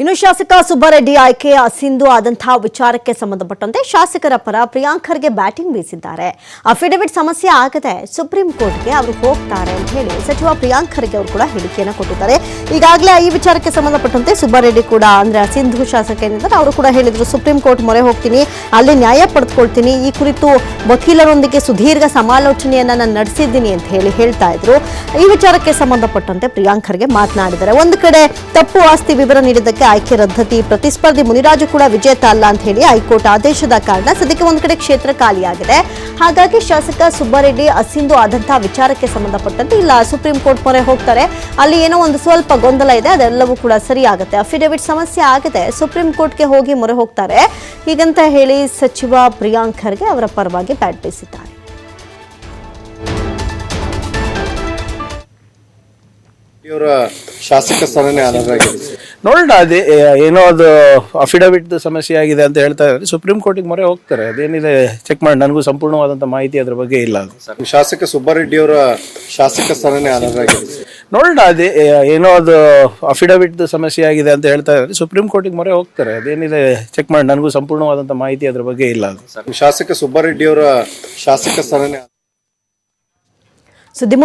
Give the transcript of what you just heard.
ಇನ್ನು ಶಾಸಕ ಸುಬ್ಬಾರೆಡ್ಡಿ ಆಯ್ಕೆಯ ಸಿಂಧು ಆದಂತಹ ವಿಚಾರಕ್ಕೆ ಸಂಬಂಧಪಟ್ಟಂತೆ ಶಾಸಕರ ಪರ ಪ್ರಿಯಾಂಕರ್ಗೆ ಬ್ಯಾಟಿಂಗ್ ಬೀಸಿದ್ದಾರೆ. ಅಫಿಡವಿಟ್ ಸಮಸ್ಯೆ ಆಗದೆ ಸುಪ್ರೀಂ ಕೋರ್ಟ್ಗೆ ಅವರು ಹೋಗ್ತಾರೆ ಅಂತ ಹೇಳಿ ಸಚಿವ ಪ್ರಿಯಾಂಕರ್ಗೆ ಅವರು ಕೂಡ ಹೇಳಿಕೆಯನ್ನು ಕೊಟ್ಟಿದ್ದಾರೆ. ಈಗಾಗಲೇ ಈ ವಿಚಾರಕ್ಕೆ ಸಂಬಂಧಪಟ್ಟಂತೆ ಸುಬ್ಬಾರೆಡ್ಡಿ ಕೂಡ, ಅಂದ್ರೆ ಸಿಂಧು ಶಾಸಕ ಏನಿದ್ದಾರೆ ಅವರು ಕೂಡ ಹೇಳಿದ್ರು, ಸುಪ್ರೀಂ ಕೋರ್ಟ್ ಮೊರೆ ಹೋಗ್ತೀನಿ, ಅಲ್ಲಿ ನ್ಯಾಯ ಪಡೆದುಕೊಳ್ತೀನಿ ಈ ಕುರಿತು ವಕೀಲರೊಂದಿಗೆ ಸುದೀರ್ಘ ಸಮಾಲೋಚನೆಯನ್ನ ನಾನು ನಡೆಸಿದ್ದೀನಿ ಅಂತ ಹೇಳಿ ಹೇಳ್ತಾ ಇದ್ರು. ಈ ವಿಚಾರಕ್ಕೆ ಸಂಬಂಧಪಟ್ಟಂತೆ ಪ್ರಿಯಾಂಕರ್ಗೆ ಮಾತನಾಡಿದ್ದಾರೆ. ಒಂದು ಕಡೆ ತಪ್ಪು ಆಸ್ತಿ ವಿವರ ನೀಡಿದ್ದಕ್ಕೆ ಆಯ್ಕೆ ರದ್ದತಿ ಪ್ರತಿಸ್ಪರ್ಧಿ ಮುನಿರಾಜು ಕೂಡ ವಿಜೇತ ಅಲ್ಲ ಅಂತ ಹೇಳಿ ಹೈಕೋರ್ಟ್ ಆದೇಶದ ಕಾರಣ ಸದ್ಯಕ್ಕೆ ಒಂದು ಕಡೆ ಕ್ಷೇತ್ರ ಖಾಲಿಯಾಗಿದೆ. ಹಾಗಾಗಿ ಶಾಸಕ ಸುಬ್ಬಾರೆಡ್ಡಿ ಅಸಿಂಧು ಆದಂತಹ ವಿಚಾರಕ್ಕೆ ಸಂಬಂಧಪಟ್ಟಂತೆ ಇಲ್ಲ, ಸುಪ್ರೀಂ ಕೋರ್ಟ್ ಮೊರೆ ಹೋಗ್ತಾರೆ. ಅಲ್ಲಿ ಏನೋ ಒಂದು ಸ್ವಲ್ಪ ಗೊಂದಲ ಇದೆ, ಅದೆಲ್ಲವೂ ಕೂಡ ಸರಿ ಆಗುತ್ತೆ ಅಫಿಡವಿಟ್ ಸಮಸ್ಯೆ ಆಗಿದೆ, ಸುಪ್ರೀಂ ಕೋರ್ಟ್ಗೆ ಹೋಗಿ ಮೊರೆ ಹೋಗ್ತಾರೆ. ಹೀಗಂತ ಹೇಳಿ ಸಚಿವ ಪ್ರಿಯಾಂಕ್ ಖರ್ಗೆ ಅವರ ಪರವಾಗಿ ಬ್ಯಾಟ್ ಬೀಸಿದ್ದಾರೆ. ಇವರ ಶಾಸಕ ಸ್ಥಾನನೇ ಆಧಾರವಾಗಿದೆ ನೋಡೋಣ ಅದೇ ಏನೋ ಅದು ಅಫಿಡವಿಟ್ ಸಮಸ್ಯೆ ಆಗಿದೆ ಅಂತ ಹೇಳ್ತಾ ಇದ್ದಾರೆ. ಸುಪ್ರೀಂ ಕೋರ್ಟಿಗೆ ಮೊರೆ ಹೋಗ್ತಾರೆ. ಅದೇನಿದೆ ಚೆಕ್ ಮಾಡಿ ನನಗೂ ಸಂಪೂರ್ಣವಾದಂಥ ಮಾಹಿತಿ ಅದ್ರ ಬಗ್ಗೆ ಇಲ್ಲ ಅದು. ಶಾಸಕ ಸುಬ್ಬಾರೆಡ್ಡಿ ಅವರ ಶಾಸಕ ಸ್ಥಾನನೇ ಆಧಾರವಾಗಿದೆ ನೋಡೋಣ ಅದೇ ಏನೋ ಅದು ಅಫಿಡವಿಟ್ ಸಮಸ್ಯೆ ಆಗಿದೆ ಅಂತ ಹೇಳ್ತಾ ಇದ್ದಾರೆ. ಸುಪ್ರೀಂ ಕೋರ್ಟಿಗೆ ಮೊರೆ ಹೋಗ್ತಾರೆ. ಅದೇನಿದೆ ಚೆಕ್ ಮಾಡಿ ನನಗೂ ಸಂಪೂರ್ಣವಾದಂಥ ಮಾಹಿತಿ ಅದ್ರ ಬಗ್ಗೆ ಇಲ್ಲ ಅದು. ಶಾಸಕ ಸುಬ್ಬಾರೆಡ್ಡಿ ಅವರ ಶಾಸಕ ಸ್ಥಾನನೇ ಸುದ್ದಿ